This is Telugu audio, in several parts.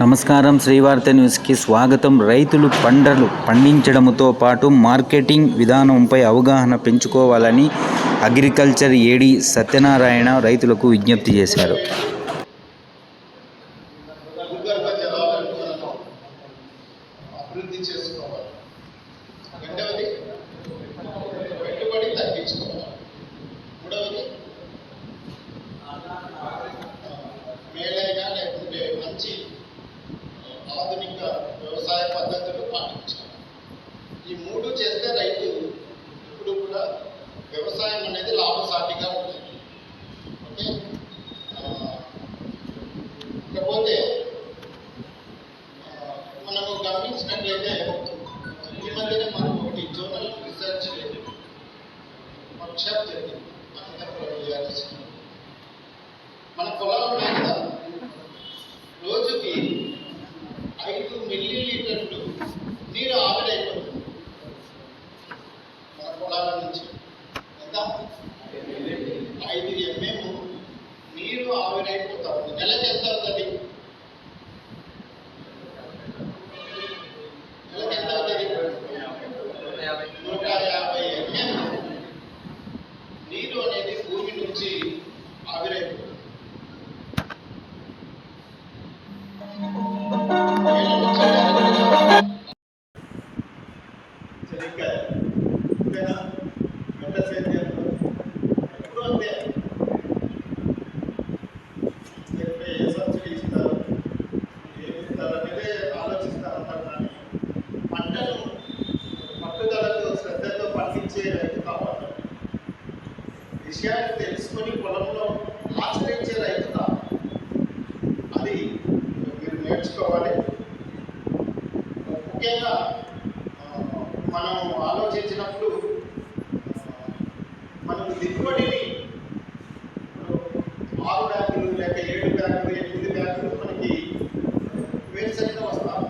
నమస్కారం. శ్రీవార్త న్యూస్కి స్వాగతం. రైతులు పంటలు పండించడంతో పాటు మార్కెటింగ్ విధానంపై అవగాహన పెంచుకోవాలని అగ్రికల్చర్ ఏడి సత్యనారాయణ రైతులకు విజ్ఞప్తి చేశారు. విషయాన్ని తెలుసుకొని పొలంలో ఆచరించే రైతు అది మీరు నేర్చుకోవాలి. ముఖ్యంగా మనం ఆలోచించినప్పుడు మనం దిగుబడిని ఆరు బ్యాగులు లేక ఏడు బ్యాగులు ఎనిమిది బ్యాగులు మనకి వేరుసరిగా వస్తాం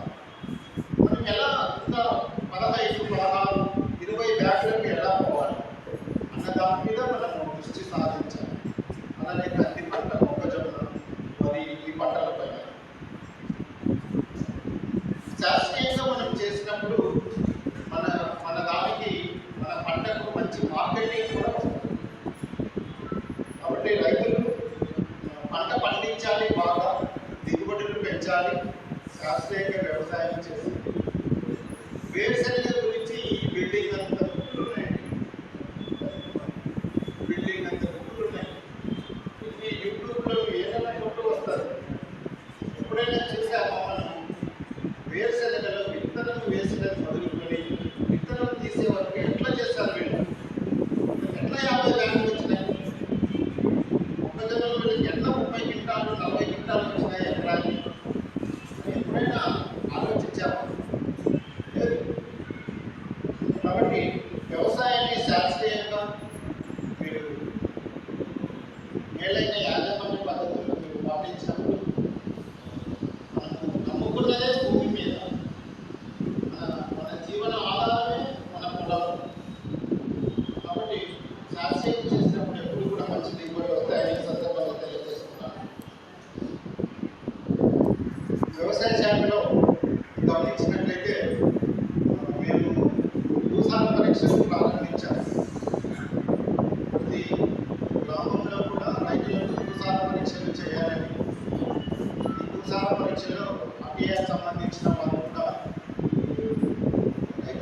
మనం ఎలా ఇంకా పదహైదు పదహారు ఇరవై బ్యాగులకు ఎలా పోవాలి? అన్నదాన్ని దాని మీద మనం దృష్టి సాధించాలి అలానే కంది పంట మొక్కజొన్న వరి ఈ పంటలపైన శాస్త్రీయంగా మనం చేసినప్పుడు మన మన దానికి మన పంటకు మంచి మార్కెటింగ్ కూడా కాబట్టి రైతులు పంట పండించాలి బాగా దిగుబడులు పెంచాలి శాస్త్రీయంగా వ్యవసాయం చేసి వేరుశనగ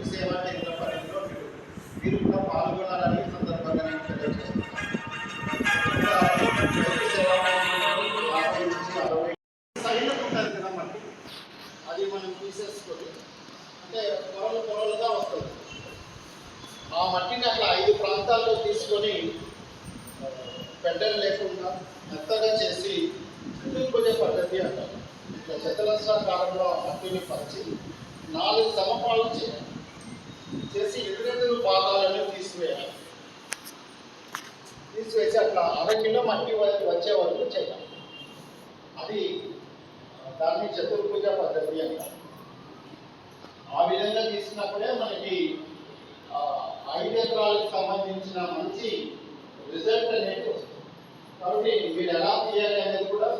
సేవా కేంద్ర పరిధిలో మీరు కూడా పాల్గొనాలని సందర్భంగా నేను తెలియజేస్తున్నాను. అరవై సైన్యం ఉంటుంది కదా మట్టి అది మనం తీసేసుకొని అంటే పొరలు పొరలుగా వస్తుంది ఆ మట్టిని అట్లా ఐదు ప్రాంతాల్లో తీసుకొని ఆ, లేకుండా మెత్తగా చేసి చతుర్భుజ పద్ధతి అంటారు ఇట్లా చతురస్రాకారంలో ఆ మట్టిని పరిచి నాలుగు సమపాలు చేయాలి చేసి ఎదురెదురు పాదాలను తీసివేయాలి. తీసివేసి అట్లా అర కిలో మట్టి వారికి వచ్చే వరకు చేయాలి. అది దాన్ని చతుర్భుజ పద్ధతి అంటారు. ఆ విధంగా తీసినప్పుడే మనకి ఐదు ఎకరాలకు సంబంధించిన మంచి రిజల్ట్ అనేది వస్తుంది. కాబట్టి మీరు ఎలా తీయాలి అనేది కూడా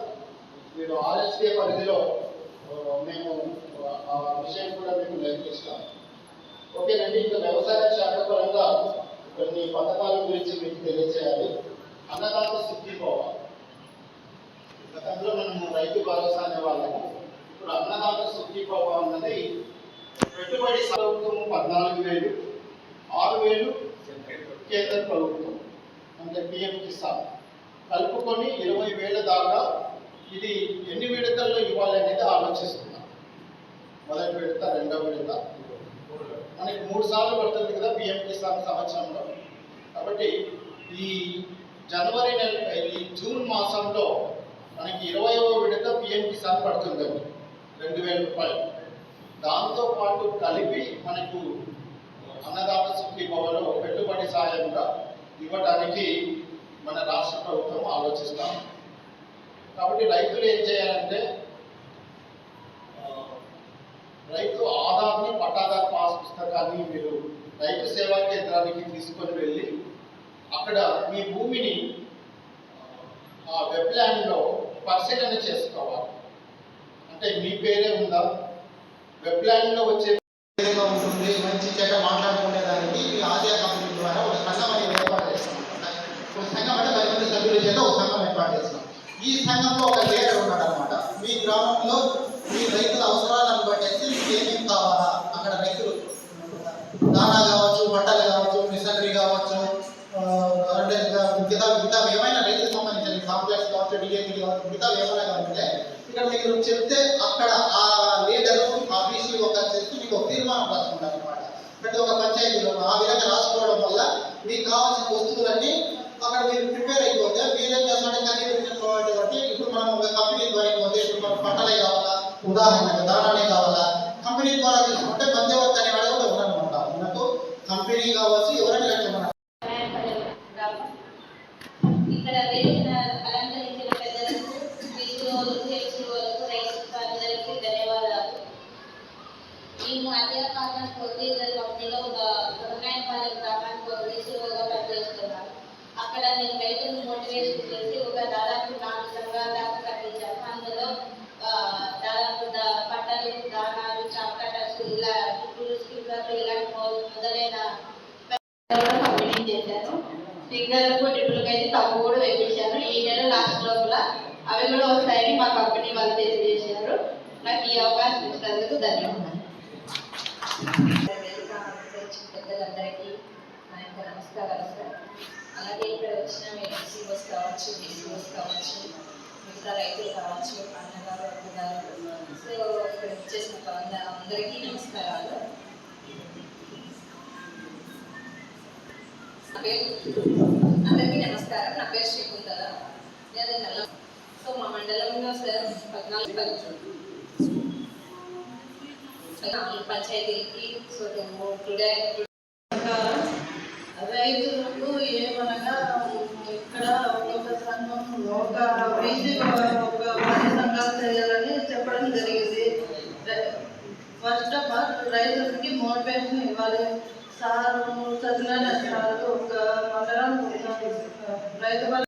మీరు ఆర్ఎస్కే పరిధిలో మేము ఆ విషయం కూడా మీకు నేర్పిస్తాం ఓకేనండి ఇక్కడ వ్యవసాయ శాఖ పరంగా కొన్ని పథకాల గురించి మీకు తెలియజేయాలి అన్నదాత శుద్ధి గతంలో మనము రైతు భరోసా అనేవాళ్ళము ఇప్పుడు అన్నదాత శుద్ధి పోవా అన్నది పెట్టుబడి ప్రభుత్వం పద్నాలుగు వేలు ఆరు వేలు కేంద్ర ప్రభుత్వం అంటే పిఎం కిసాన్. కలుపుకొని ఇరవై వేల దాకా ఇది ఎన్ని విడతల్లో ఇవ్వాలి అనేది ఆలోచిస్తున్నాం. మొదటి విడత రెండవ విడత. మనకి మూడు సార్లు పడుతుంది కదా పిఎం కిసాన్ సంవత్సరంలో. కాబట్టి ఈ జనవరి నెల ఈ జూన్ మాసంలో మనకి ఇరవైవ విడత పిఎం కిసాన్ పడుతుందండి. రెండు వేల రూపాయలు. దాంతో పాటు కలిపి మనకు అన్నదాత శక్తి భవన్లో పెట్టుబడి సాయంగా ఇవ్వడానికి మన రాష్ట్ర ప్రభుత్వం ఆలోచిస్తాం. కాబట్టి రైతులు ఏం చేయాలంటే రైతు ఆధార్ని పట్టాదారు పుస్తకాన్ని మీరు రైతు సేవా కేంద్రానికి తీసుకొని వెళ్ళి అక్కడ మీ భూమిని ఆ వెబ్ ల్యాండ్లో పరిశీలన చేసుకోవాలి. అంటే మీ పేరే ఉందా? వెబ్ ల్యాండ్లో వచ్చే ఉంటుంది మంచి చెడ్డ మాట్లాడుకునేదానికి ఈ ఆసియా కంపెనీ ద్వారా ఒక సంఘం అనేది ఏర్పాటు చేస్తాం. ఒక సంఘం అంటే పది మంది సభ్యుల చేత ఒక సంఘం ఏర్పాటు చేస్తాం. ఈ సంఘంలో ఒక లీడర్ ఉన్నాడు అనమాట మీ గ్రామంలో మీ రైతుల అవసరాలు బట్టేసి మీకు ఏమేమి కావాలా అక్కడ రైతులు దానా కావచ్చు పంటలు కావచ్చు మిషనరీ కావచ్చు ఆ, అంటే ఇంకా మిగతా మిగతా ఏమైనా రైతులకు సంబంధించిన కాంప్లెక్స్ కావచ్చు డిఏపీ కావచ్చు మిగతా ఏమైనా కావాలంటే చెప్తే అక్కడ ఆ లీడర్ ఆ బీసీ ఒక చేస్తూ మీకు ఒక తీర్మానం రాసుకుంటారు అనమాట ప్రతి ఒక్క పంచాయతీలో ఆ విధంగా రాసుకోవడం వల్ల మీకు కావాల్సిన వస్తువులన్నీ అక్కడ మీరు ప్రిపేర్ అయిపోతే మీరేం చేస్తారంటే కనీసం కాబట్టి ఇప్పుడు మనం ఒక కంపెనీ ద్వారా పోతే ఇప్పుడు మనం పంటలే కావాలా ఉదాహరణకు దానాలే కావాలా కంపెనీ ద్వారా తీసుకుంటే మధ్యవర్తి అనేవాడు కూడా ఉన్నారనమాట మనకు కంపెనీ కావచ్చు ఎవరైనా ఇక్కడ పంపిణీ చేశాను స్టిక్కర్లకు ట్రిపుల్కి అయితే తప్పు కూడా వేయించాను ఈ నెల లాస్ట్ లోపల అవి కూడా వస్తాయని మా కంపెనీ వాళ్ళు తెలియజేశారు. నాకు ఈ అవకాశం ఇచ్చినందుకు ధన్యవాదాలు. పెద్దలందరికీ నా యొక్క నమస్కారాలు సార్. అలాగే ఇక్కడ వచ్చిన మీరు కావచ్చు బీసీఓస్ కావచ్చు మిగతా రైతులు కావచ్చు అన్నగారు అన్నగారు సో ఇక్కడ వచ్చేసిన అందరికీ నమస్కారాలు. నా అందరికీ నమస్కారం. నా పేరు శకుంతల. నేను నల్ల సో మా మండలంలో సార్ పద్నాలుగు పంచాయతీకి పంచాయతీలకి సో టుడే రైతులకు ఏమనగా ఇక్కడ ఒక్కొక్క సంఘం ఒక వీధి ఒక పది సంఘాలు చేయాలని చెప్పడం జరిగింది. ఫస్ట్ ఆఫ్ ఆల్ రైతులకి మోటివేషన్ ఇవ్వాలి. సారు సత్యనారాయణ సార్ ఒక మండలం రైతు